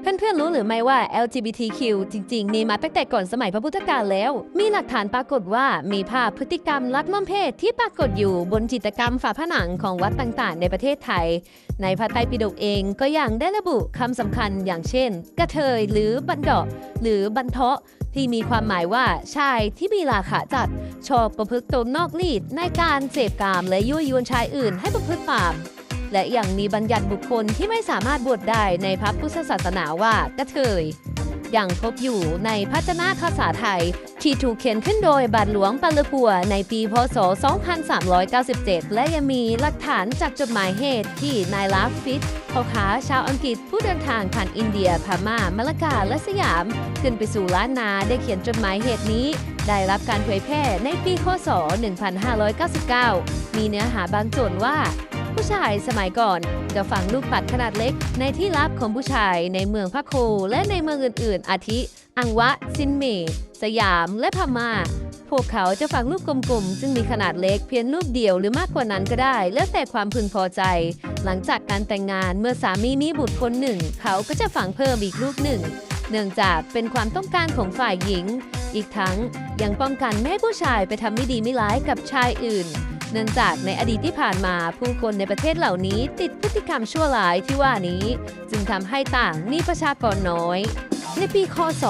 เพื่อนๆรู้หรือไม่ว่า LGBTQ จริงๆมีมาตั้งแต่ก่อนสมัยพระพุทธกาลแล้ว มีหลักฐานปรากฏว่ามีภาพพฤติกรรมลักม่อมเพศที่ปรากฏอยู่บนจิตกรรมฝาผนังของวัดต่างๆ ในประเทศไทย ในพระไตรปิฎกเองก็ยังได้ระบุคำสำคัญอย่างเช่น กระเทยหรือบันดาะหรือบันเทาะที่มีความหมายว่าชายที่มีราคะจัด ชอบประพฤติตนนอกลีดในการเสพกามและยั่วยวนชายอื่นให้ประพฤติตาม และยังมีบัญญัติบุคคลที่ไม่สามารถบวชได้ในพระพุทธศาสนาว่ากระเทยยังพบอยู่ในพระเจนาภาษาไทย ที่ถูกเขียนขึ้นโดยบาทหลวงปาลปัวในปีพศ 2397 และยังมีหลักฐานจากจดหมายเหตุที่นายลาฟฟิตพ่อค้าชาวอังกฤษผู้เดินทางผ่านอินเดียพม่ามะละกาและสยาม ขึ้นไปสู่ล้านนาได้เขียนจดหมายเหตุนี้ ได้รับการเผยแพร่ในปีคศ1599 มีเนื้อหาบางส่วนว่า ผู้ชายสมัยก่อน จะฝังลูกปัดขนาดเล็ก ในที่ลับของผู้ชายในเมืองพะโคและในเมืองอื่น ๆ อาทิ อังวะ ซินเมสยาม และพม่า พวกเขาจะฝังลูกกลมๆ ซึ่งมีขนาดเล็กเพียงลูกเดียวหรือมากกว่านั้นก็ได้ แล้วแต่ความพึงพอใจ หลังจากการแต่งงานเมื่อสามีมีบุตรคนหนึ่ง เขาก็จะฝังเพิ่มอีกลูกหนึ่ง เนื่องจากเป็นความต้องการของฝ่ายหญิง อีกทั้งยังป้องกันไม่ให้ผู้ชายไปทำไม่ดีไม่ร้ายกับชายอื่น เนื่องจากในอดีตที่ผ่านมาผู้คนในประเทศเหล่านี้ติดพฤติกรรมชั่วร้ายที่ว่านี้ จึงทำให้ต่างมีประชากรน้อย ในปีคศ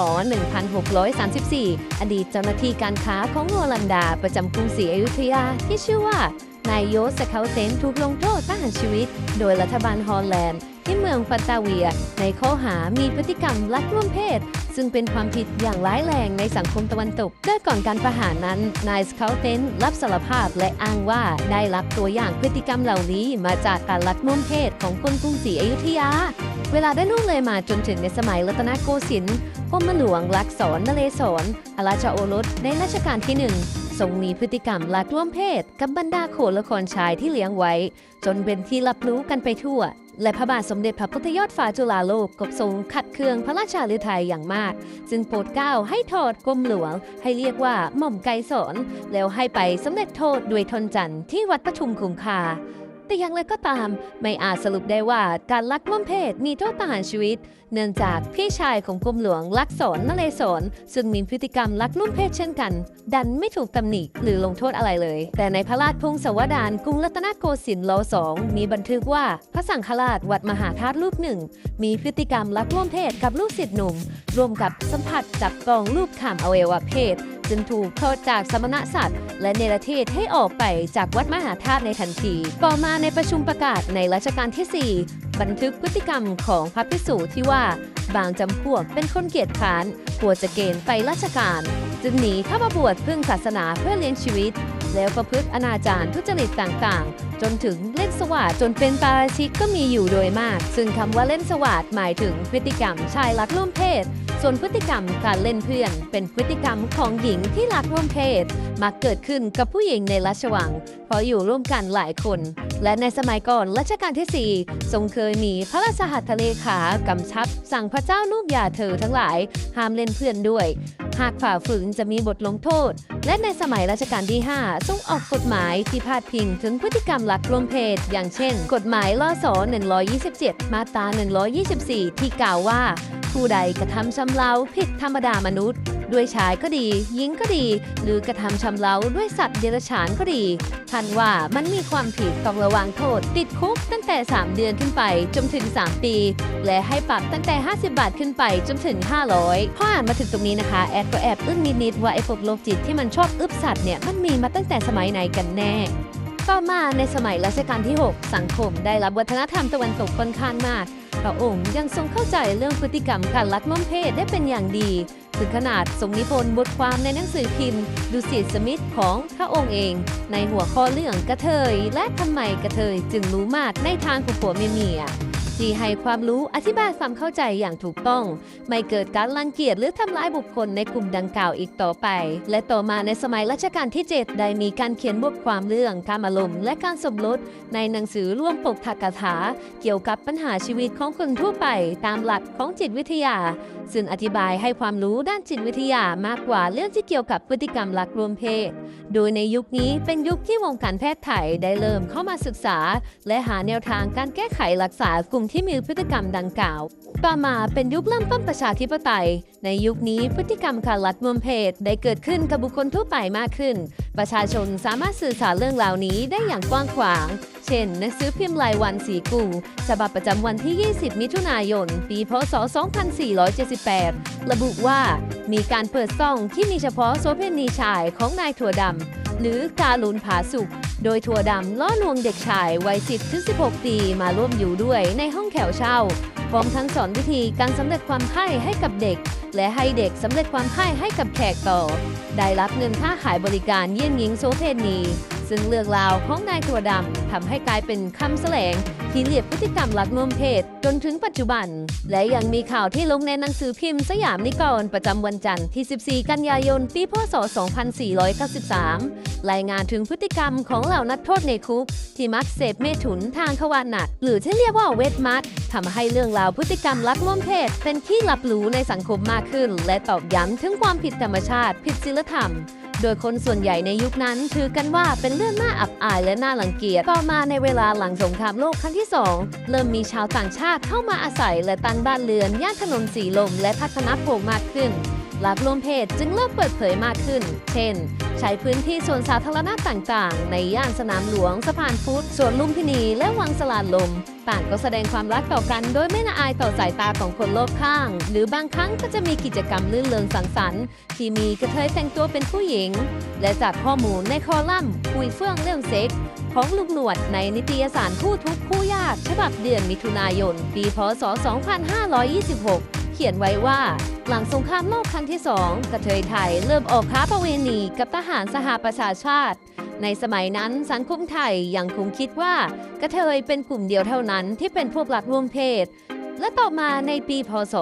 1634 อดีตเจ้าหน้าที่การค้าของโอลันดาประจำกรุงศรีอยุธยาที่ชื่อว่านายโยสเคาเซนถูกลงโทษประหารชีวิต โดยรัฐบาลฮอลแลนด์ ที่เมืองปัตตาเวีย ในข้อหามีพฤติกรรมลักล่วมเพศ ซึ่งเป็นความผิดอย่างร้ายแรงในสังคมตะวันตกโดยก่อนการประหารนั้นนายสเคาเทนรับสารภาพและอ้างว่าได้รับตัวอย่างพฤติกรรมเหล่านี้มาจากการลักล่วมเพศของคนกรุงศรีอยุธยา เวลาได้ล่วงเลยมาจนถึงในสมัยรัตนโกสินทร์กรมหลวงลักษรนเรศรอราชโอรสในรัชกาลที่หนึ่งทรงมีพฤติกรรมลักล่วมเพศกับบรรดาโขนละครชายที่เลี้ยงไว้ จนเป็นที่รับรู้กันไปทั่ว และพระบาทสมเด็จพระพุทธยอดฟ้าจุฬาโลกกบทรงขัดเคืองพระราชาฤทัยอย่างมาก จึงโปรดเกล้าให้ถอดกรมหลวง ให้เรียกว่าหม่อมไกรสอนแล้วให้ไปสำเร็จโทษด้วยทนจันทร์ที่วัดปทุมคงคา แต่อย่างไรก็ตาม ไม่อาจสรุปได้ว่าการลักม่อมเพศมีโทษประหารชีวิต เนื่องจากพี่ชายของกรมหลวงลักษรนเรศวรซึ่งมีพฤติกรรมลักลุ่มเพศเช่นกัน ดันไม่ถูกตำหนิหรือลงโทษอะไรเลย แต่ในพระราชพงศาวดารกรุงรัตนโกสินทร์รสองมีบันทึกว่าพระสังฆราชวัดมหาธาตุรูปหนึ่ง มีพฤติกรรมลักล่วมเพศกับลูกศิษย์หนุ่ม รวมกับสัมผัสจับกองรูปขำอวัยวะเพศ จึงถูกโทษจากสมณศักดิ์และเนรเทศให้ออกไปจากวัดมหาธาตุในทันที ต่อมาในประชุมประกาศในรัชกาลที่ 4 บันทึกพฤติกรรมของพระภิกษุที่ว่าบางจำพวกเป็นคนเกียจคร้านกลัวจะเกณฑ์ไปราชการ จึงหนีเข้ามาบวชพึ่งศาสนาเพื่อเลี้ยงชีวิต แล้วประพฤติอนาจารทุจริตต่างๆ จนถึงเล่นสวาดจนเป็นปาราชิกก็มีอยู่โดยมาก ซึ่งคำว่าเล่นสวาดหมายถึงพฤติกรรมชายรักร่วมเพศ ส่วนพฤติกรรมการเล่นเพื่อน เป็นพฤติกรรมของหญิงที่รักร่วมเพศมักเกิดขึ้นกับผู้หญิงในราชวัง เพราะอยู่ร่วมกันหลายคน และในสมัยก่อนรัชกาลที่ 4 ทรงเคยมีพระราชหัตถเลขากำชับ สั่งพระเจ้าลูกยาเธอทั้งหลาย ห้ามเล่นเพื่อนด้วย หากฝ่าฝืนจะมีบทลงโทษ และในสมัยรัชกาลที่ 5 ทรงออกกฎหมายที่พาดพิงถึงพฤติกรรมหลักลวมเพศ อย่างเช่น กฎหมายลศ127 มาตรา 124 ที่กล่าวว่า ผู้ใดกระทำชำเราผิดธรรมดามนุษย์ ด้วยชายก็ดีหญิงก็ดี หรือกระทำชำเราด้วยสัตว์เดรัจฉานก็ดี ท่านว่ามันมีความผิดต้องระวังโทษ ติดคุกตั้งแต่ 3 เดือนขึ้นไปจนถึง 3 ปี และให้ปรับตั้งแต่ 50 บาทขึ้นไปจนถึง 500พออ่านมาถึงตรงนี้นะคะ แอดก็แอบอึ้งนิดๆว่าไอ้พวกโรคจิตที่มันชอบอึบสัตว์เนี่ยมันมีมาตั้งแต่สมัยไหนกันแน่ต่อมาในสมัยรัชกาลที่ 6 สังคมได้รับวัฒนธรรมตะวันตกค่อนข้างมาก พระองค์ยังทรงเข้าใจเรื่องพฤติกรรมการลักม่อมเพศได้เป็นอย่างดี ถึงขนาดทรงนิพนธ์บทความในหนังสือพิมพ์ดูสิตสมิธของพระองค์เอง ในหัวข้อเรื่องกระเทย และทำไมกระเทยจึงรู้มากในทางของผัวเมียๆ ที่ให้ความรู้อธิบายความเข้าใจอย่างถูกต้อง ไม่เกิดการรังเกียจหรือทำร้ายบุคคลในกลุ่มดังกล่าวอีกต่อไป และต่อมาในสมัยรัชกาลที่ 7 ได้มีการเขียนบทความเรื่องการอารมณ์และการสมรสในหนังสือร่วมปกถกถา เกี่ยวกับปัญหาชีวิตของคนทั่วไปตามหลักของจิตวิทยา ซึ่งอธิบายให้ความรู้ด้านจิตวิทยามากกว่าเรื่องที่เกี่ยวกับพฤติกรรมหลักรวมเพศ โดยในยุคนี้เป็นยุคที่วงการแพทย์ไทยได้เริ่มเข้ามาศึกษา และหาแนวทางการแก้ไขรักษากลุ่มที่มีพฤติกรรมดังกล่าว ต่อมาเป็นยุคเริ่มต้นประชาธิปไตย ในยุคนี้พฤติกรรมการลัดมวมเพศได้เกิดขึ้นกับบุคคลทั่วไปมากขึ้น ประชาชนสามารถสื่อสารเรื่องราวนี้ได้อย่างกว้างขวาง เช่นหนังสือพิมพ์รายวันสีกูฉบับประจำวันที่ 20 มิถุนายน ปี พศ 2478 ระบุว่า มีการเปิดซ่องที่มีเฉพาะโซเพนีชายของนายถั่วดำหรือการุณผาสุก โดยถั่วดำล่อลวงเด็กชายวัย 10ถึง16 ปีมาร่วมอยู่ด้วยในห้องแถวเช่า พร้อมทั้งสอนวิธีการสำเร็จความไข้ให้กับเด็ก และให้เด็กสำเร็จความไข้ให้กับแขกต่อ ได้รับเงินค่าขายบริการเยี่ยงหญิงโซเพนี ซึ่งเรื่องราวของนายถั่วดำทำให้กลายเป็นคำแสลงที่เรียกพฤติกรรมลักนวมเพศจนถึงปัจจุบัน และยังมีข่าวที่ลงในหนังสือพิมพ์สยามนิกรประจำวันจันทร์ที่ 14 กันยายน ปีพศ 2493 รายงานถึงพฤติกรรมของเหล่านักโทษในคุก ที่มักเสพเมถุนทางขวานหนัก หรือที่เรียกว่าเวทมัดทำให้เรื่องราวพฤติกรรมลักล่วมเพศเป็นที่รับรู้ในสังคมมากขึ้น และตอกย้ำถึงความผิดธรรมชาติ ผิดศีลธรรม โดยคนส่วนใหญ่ในยุคนั้น ถือกันว่าเป็นเรื่องน่าอับอายและน่ารังเกียจ ต่อมาในเวลาหลังสงครามโลกครั้งที่ 2 เริ่มมีชาวต่างชาติเข้ามาอาศัยและตั้งบ้านเรือนย่านถนนสีลมและพัฒนาโพงมากขึ้นหลักรวมเพศจึงเริ่มเปิดเผยมากขึ้น เช่น ใช้พื้นที่ส่วนสาธารณะต่างๆ ในย่านสนามหลวง สะพานพุทธสวนลุมพินี และวังสลานลม ต่างก็แสดงความรักต่อกัน โดยไม่ละอายต่อสายตาของคนรอบข้าง หรือบางครั้งก็จะมีกิจกรรมลื่นเริงสังสรรค์ที่มีกระเทยแต่งตัวเป็นผู้หญิง และจากข้อมูลในคอลัมน์คุยเฟื่องเรื่องเซ็กของลุงหนวดในนิตยสารคู่ทุกข์คู่ยาก ฉบับเดือนมิถุนายน ปีพศ 2526 ขียนไว้ว่า หลังสงครามโลกครั้งที่สองกระเทยไทยเริ่มออกค้าประเวณีกับทหารสหประชาชาติ ในสมัยนั้นสังคมไทยยังคงคิดว่ากระเทยเป็นกลุ่มเดียวเท่านั้นที่เป็นพวกหลักร่วมเพศ และต่อมาในปีพศ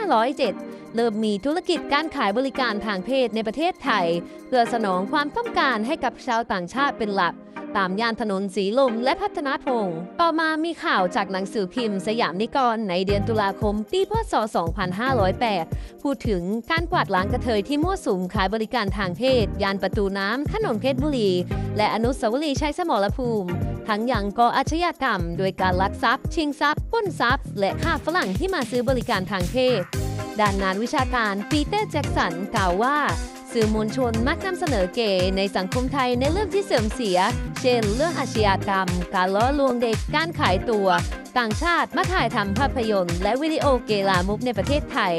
2507 เริ่มมีธุรกิจการขายบริการทางเพศในประเทศไทย เพื่อสนองความต้องการให้กับชาวต่างชาติเป็นหลัก ตามย่านถนนสีลมและพัฒนาพงศ์ต่อมามีข่าวจากหนังสือพิมพ์สยามนิกรในเดือนตุลาคมปีพศ 2508 พูดถึงการกวาดล้างกระเทยที่มั่วสุมขายบริการทางเพศ ยานประตูน้ำถนนเพชรบุรี และอนุสาวรีย์ชัยสมรภูมิ ทั้งยังก่ออาชญากรรม โดยการลักทรัพย์ ชิงทรัพย์ปล้นทรัพย์ และฆ่าฝรั่งที่มาซื้อบริการทางเพศ ด้านนานวิชาการปีเตอร์แจ็กสันกล่าวว่าสื่อมวลชนมักนำเสนอเกย์ในสังคมไทยในเรื่องที่เสื่อมเสีย เช่น เรื่องอาชญากรรม การล้อลวงเด็ก การขายตัว ต่างชาติมาถ่ายทำภาพยนตร์ และวิดีโอเกลามุกในประเทศไทย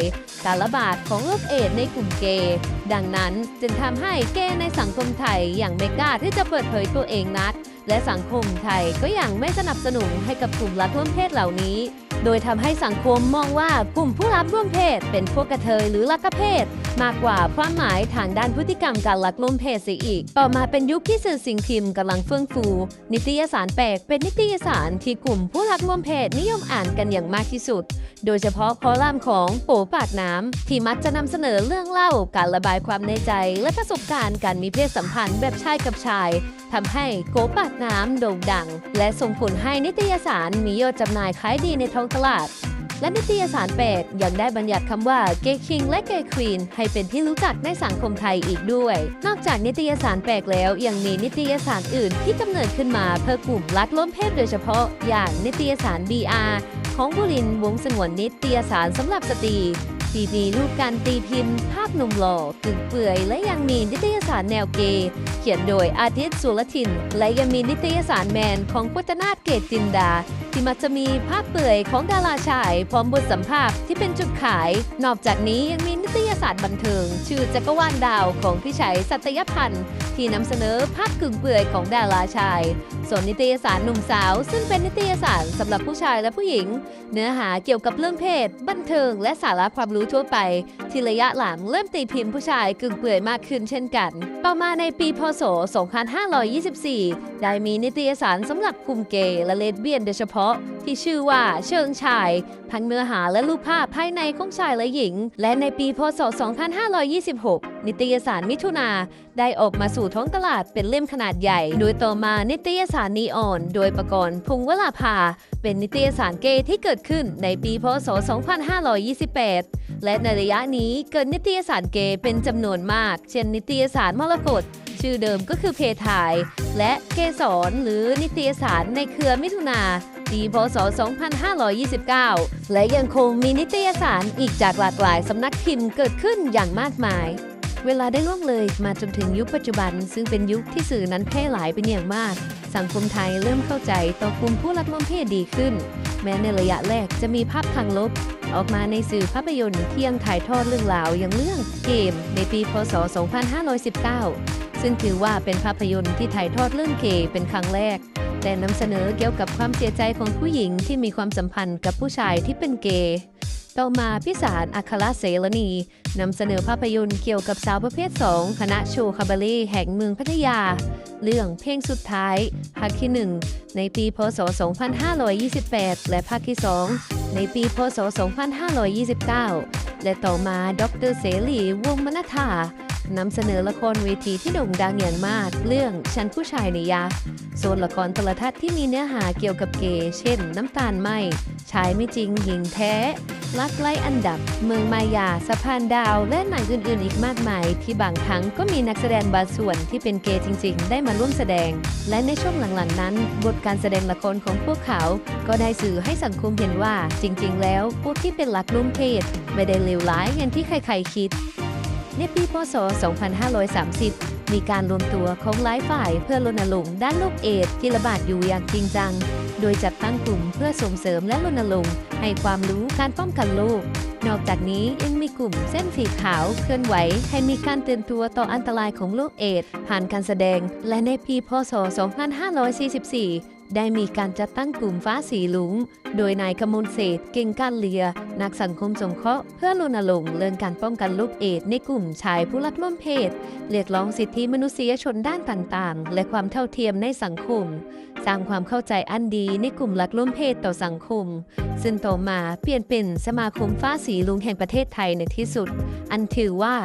การระบาดของโรคเอดในกลุ่มเกย์ดังนั้นจึงทำให้เกย์ในสังคมไทยอย่างไม่กล้าที่จะเปิดเผยตัวเองนัก และสังคมไทยก็ยังไม่สนับสนุนให้กับกลุ่มรักร่วมเพศเหล่านี้ โดยทำให้สังคมมองว่ากลุ่มผู้รับร่วมเพศ เป็นพวกกระเทยหรือลักเพศ มากกว่าความหมายทางด้านพฤติกรรมการลักร่วมเพศเสียอีก ต่อมาเป็นยุคที่สื่อสิ่งพิมพ์กำลังเฟื่องฟู นิตยสารแปลกเป็นนิตยสารที่กลุ่มผู้รักร่วมเพศนิยมอ่านกันอย่างมากที่สุด โดยเฉพาะคอลัมน์ของโป๋ปากน้ำที่มักจะนำเสนอเรื่องเล่าการระบายความในใจ และประสบการณ์การมีเพศสัมพันธ์แบบชายกับชายทำให้โกปากน้ำโด่งดัง และส่งผลให้นิตยสารมียอดจำหน่ายขายดีในท้องตลาด และนิตยสารแปลกยังได้บัญญัติคำว่าเกย์คิงและเกย์ควีนให้เป็นที่รู้จักในสังคมไทยอีกด้วย นอกจากนิตยสารแปลกแล้ว ยังมีนิตยสารอื่นที่กำเนิดขึ้นมาเพื่อกลุ่มรักล้มเพศโดยเฉพาะ อย่างนิตยสาร BR ของบุรินวงศ์สงวนนิตยสารสำหรับสตรีที่มีรูปการตีพิมพ์ ภาพหนุ่มหล่อกึ่งเปื่อย และยังมีนิตยสารแนวเกย์เขียนโดยอาทิตย์สุรทิน และยังมีนิตยสารแมนของพุทธนาถเกตจินดา ที่มักจะมีภาพเปื่อยของดาราชาย พร้อมบทสัมภาษณ์ที่เป็นจุดขาย นอกจากนี้ยังมีนิตยสารบันเทิง ชื่อจักรวาลดาวของพี่ชัยสัตยพันธ์ที่นำเสนอภาพกึ่งเปื่อยของดาราชาย ส่วนนิตยสารหนุ่มสาว ซึ่งเป็นนิตยสารสำหรับผู้ชายและผู้หญิง เนื้อหาเกี่ยวกับเรื่องเพศ บันเทิง และสาระความรู้ทั่วไป ที่ระยะหลังเริ่มตีพิมพ์ผู้ชายกึ่งเปื่อยมากขึ้นเช่นกัน ต่อมาในปีพศ 2524 ได้มีนิตยสารสำหรับกลุ่มเกย์และเลสเบี้ยนโดยเฉพาะที่ชื่อว่าเชิงชายทั้งเนื้อหาและรูปภาพภายในของชายและหญิง และในปีพศ 2526 นิตยสารมิถุนาได้ออกมาสู่ท้องตลาดเป็นเล่มขนาดใหญ่ โดยต่อมานิตยสารนีออน โดยประกรณ์พงวราภา เป็นนิตยสารเกย์ที่เกิดขึ้นในปีพศ 2528 และในระยะนี้เกิดนิตยสารเกย์เป็นจำนวนมาก เช่น นิตยสารมรกตชื่อเดิมก็คือเพทาย และเกสรหรือนิตยสารในเครือมิถุนา ปีพศ 2529 และยังคงมีนิตยสารอีกจากหลากหลายสำนักพิมพ์เกิดขึ้นอย่างมากมาย เวลาได้ล่วงเลยมาจนถึงยุคปัจจุบัน ซึ่งเป็นยุคที่สื่อนั้นแพร่หลายเป็นอย่างมาก สังคมไทยเริ่มเข้าใจต่อกลุ่มผู้รักร่วมเพศดีขึ้น แม้ในระยะแรกจะมีภาพทางลบ ออกมาในสื่อภาพยนตร์ที่ยังถ่ายทอดเรื่องราวอย่างเรื่องเกม ในปีพศ 2519 ซึ่งถือว่าเป็นภาพยนตร์ที่ถ่ายทอดเรื่องเกย์เป็นครั้งแรก แต่นำเสนอเกี่ยวกับความเสียใจของผู้หญิงที่มีความสัมพันธ์กับผู้ชายที่เป็นเกย์ต่อมาพิสารอัครเสรณีนำเสนอภาพยนตร์เกี่ยวกับสาวประเภท 2 คณะโชว์คาบาเล่แห่งเมืองพัทยา เรื่องเพลงสุดท้ายภาคที่ 1 ในปีพศ 2528 และภาคที่ 2 ในปีพศ 2529 และต่อมาดรเสรีวงมณฑา นำเสนอละครเวทีที่โด่งดังอย่างมาก เรื่องฉันผู้ชายในยาโซนละครโทรทัศน์ที่มีเนื้อหาเกี่ยวกับเกย์เช่น น้ำตาลไหมชายไม่จริงหญิงแท้ ลักไล่อันดับ เมืองมายาสะพานดาว และหนังอื่นๆ อีกมากมาย ที่บางครั้งก็มีนักแสดงบางส่วนที่เป็นเกย์จริง ๆ ได้มาร่วมแสดง และในช่วงหลังๆนั้น บทการแสดงละครของพวกเขา ก็ได้สื่อให้สังคมเห็นว่าจริง ๆ แล้วพวกที่เป็นลักลุ่มเพศไม่ได้เลวร้ายอย่างที่ใครๆคิด ในปีพศ 2530 มีการรวมตัวของหลายฝ่ายเพื่อรณรงค์ด้านโรคเอดส์ที่ระบาดอยู่อย่างจริงจัง โดยจัดตั้งกลุ่มเพื่อส่งเสริมและรณรงค์ให้ความรู้การป้องกันโรคนอกจากนี้ยังมีกลุ่มเส้นสีขาวเคลื่อนไหว ให้มีการเตือนตัวต่ออันตรายของโรคเอดส์ผ่านการแสดง และในปีพศ 2544 ได้มีการจัดตั้งกลุ่มฟ้าสีหลุง โดยนายกมลเศรษฐ์เก่งการเลีย นักสังคมสงเคราะห์เพื่อรณรงค์เรื่องการป้องกันโรคเอดในกลุ่มชายผู้รักร่วมเพศ เรียกร้องสิทธิมนุษยชนด้านต่างๆ และความเท่าเทียมในสังคม สร้างความเข้าใจอันดีในกลุ่มรักร่วมเพศต่อสังคม ซึ่งต่อมาเปลี่ยนเป็นสมาคมฟ้าสีลุงแห่งประเทศไทยในที่สุด อันถือว่า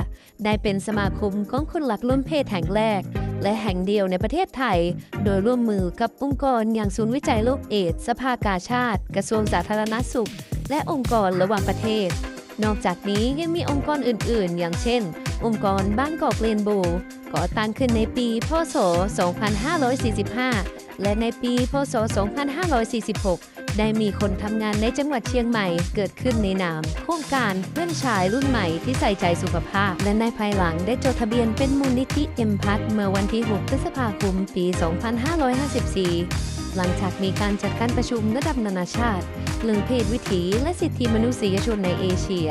ได้เป็นสมาคมของคนรักร่วมเพศแห่งแรก และแห่งเดียวในประเทศไทย โดยร่วมมือกับองค์กรอย่างศูนย์วิจัยโรคเอดส์สภากาชาติ กระทรวงสาธารณสุข และองค์กรระหว่างประเทศ นอกจากนี้ยังมีองค์กรอื่น ๆ อย่างเช่น องค์กรบ้านกอกเรนโบว์ก่อตั้งขึ้นในปี พศ 2545 และในปีพศ 2546 ได้มีคนทำงานในจังหวัดเชียงใหม่เกิดขึ้นในนาม โครงการเพื่อนชายรุ่นใหม่ที่ใส่ใจสุขภาพ และในภายหลังได้จดทะเบียนเป็นมูลนิธิเอ็มพัทเมื่อวันที่ 6 พฤษภาคม ปี 2554 หลังจากมีการจัดการประชุมระดับนานาชาติเรื่องเพศวิถีและสิทธิมนุษยชนในเอเชีย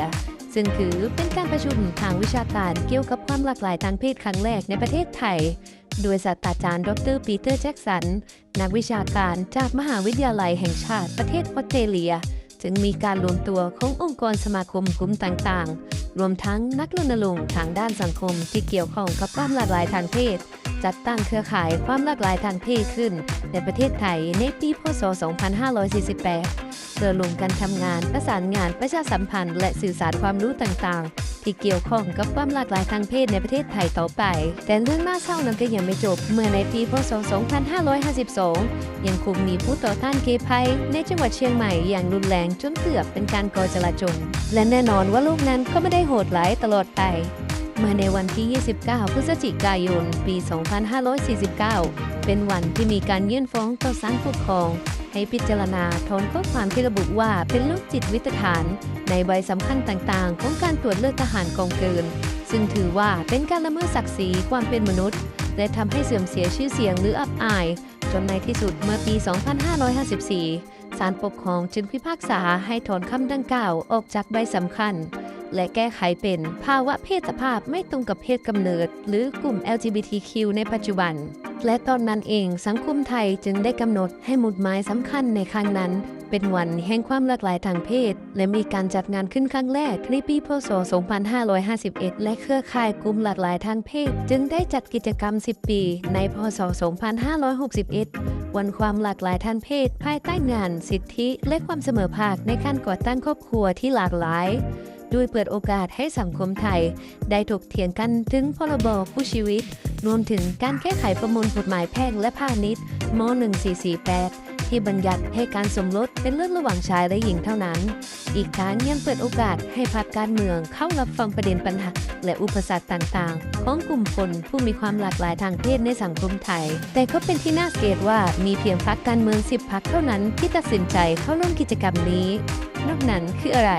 ซึ่งถือเป็นการประชุมทางวิชาการเกี่ยวกับความหลากหลายทางเพศครั้งแรกในประเทศไทย โดยศาสตราจารย์ ดรปีเตอร์แจ็กสัน นักวิชาการจากมหาวิทยาลัยแห่งชาติประเทศออสเตรเลียจึงมีการรวมตัวขององค์กรสมาคมกลุ่มต่างๆ รวมทั้งนักรณรงค์ทางด้านสังคมที่เกี่ยวข้องกับความหลากหลายทางเพศ จัดตั้งเครือข่ายความหลากหลายทางเพศขึ้น ในประเทศไทยในปีพศ 2548 เพื่อรวมกันทำงานประสานงานประชาสัมพันธ์ และสื่อสารความรู้ต่างๆ ที่เกี่ยวข้องกับความหลากหลายทางเพศในประเทศไทยต่อไป แต่เรื่องน่าเศร้านั้นก็ยังไม่จบ เมื่อในปีพศ 2552 ยังคงมีผู้ต่อต้านเกย์ภัยในจังหวัดเชียงใหม่อย่างรุนแรงจนเกือบเป็นการก่อจลาจลและแน่นอนว่าโลกนั้นก็ไม่ได้โหดร้ายตลอดไป เมื่อในวันที่ 29 พฤศจิกายน ปี 2549 เป็นวันที่มีการยื่นฟ้องต่อศาลปกครอง ให้พิจารณาถอนข้อความที่ระบุว่าเป็นโรคจิตวิตฐาน ในใบสำคัญต่างๆ ของการตรวจเลือดทหารกองเกิน ซึ่งถือว่าเป็นการละเมิดศักดิ์ศรีความเป็นมนุษย์ และทำให้เสื่อมเสียชื่อเสียงหรืออับอาย จนในที่สุดเมื่อปี 2554ศาลปกครองจึงพิพากษาให้ถอนคำดังกล่าวออกจากใบสำคัญ และแก้ไขเป็นภาวะเพศสภาพไม่ตรงกับเพศกำเนิด หรือกลุ่ม LGBTQ ในปัจจุบัน และตอนนั้นเองสังคมไทยจึงได้กำหนดให้หมุดหมายสำคัญในครั้งนั้น เป็นวันแห่งความหลากหลายทางเพศ และมีการจัดงานขึ้นครั้งแรกในปีพศ 2551 และเครือข่ายกลุ่มหลากหลายทางเพศ จึงได้จัดกิจกรรม 10 ปี ในพศ 2561 วันความหลากหลายทางเพศ ภายใต้งาน สิทธิ และความเสมอภาคในการก่อตั้งครอบครัวที่หลากหลาย โดยเปิดโอกาสให้สังคมไทย ได้ถกเถียงกันถึงพรบผู้ชีวิต รวมถึงการแก้ไขประมวลกฎหมายแพ่งและพาณิชย์ม 1448ที่ที่บัญญัติให้การสมรสเป็นเรื่องระหว่างชายและหญิงเท่านั้น อีกทั้งยังเปิดโอกาสให้พรรคการเมืองเข้ารับฟังประเด็นปัญหา และอุปสรรคต่างๆ ของกลุ่มคนผู้มีความหลากหลายทางเพศในสังคมไทย แต่ก็เป็นที่น่าสังเกตว่ามีเพียงพรรคการเมือง 10พรรคเท่านั้นที่ตัดสินใจเข้าร่วมกิจกรรมนี้ นอกนั้นคืออะไร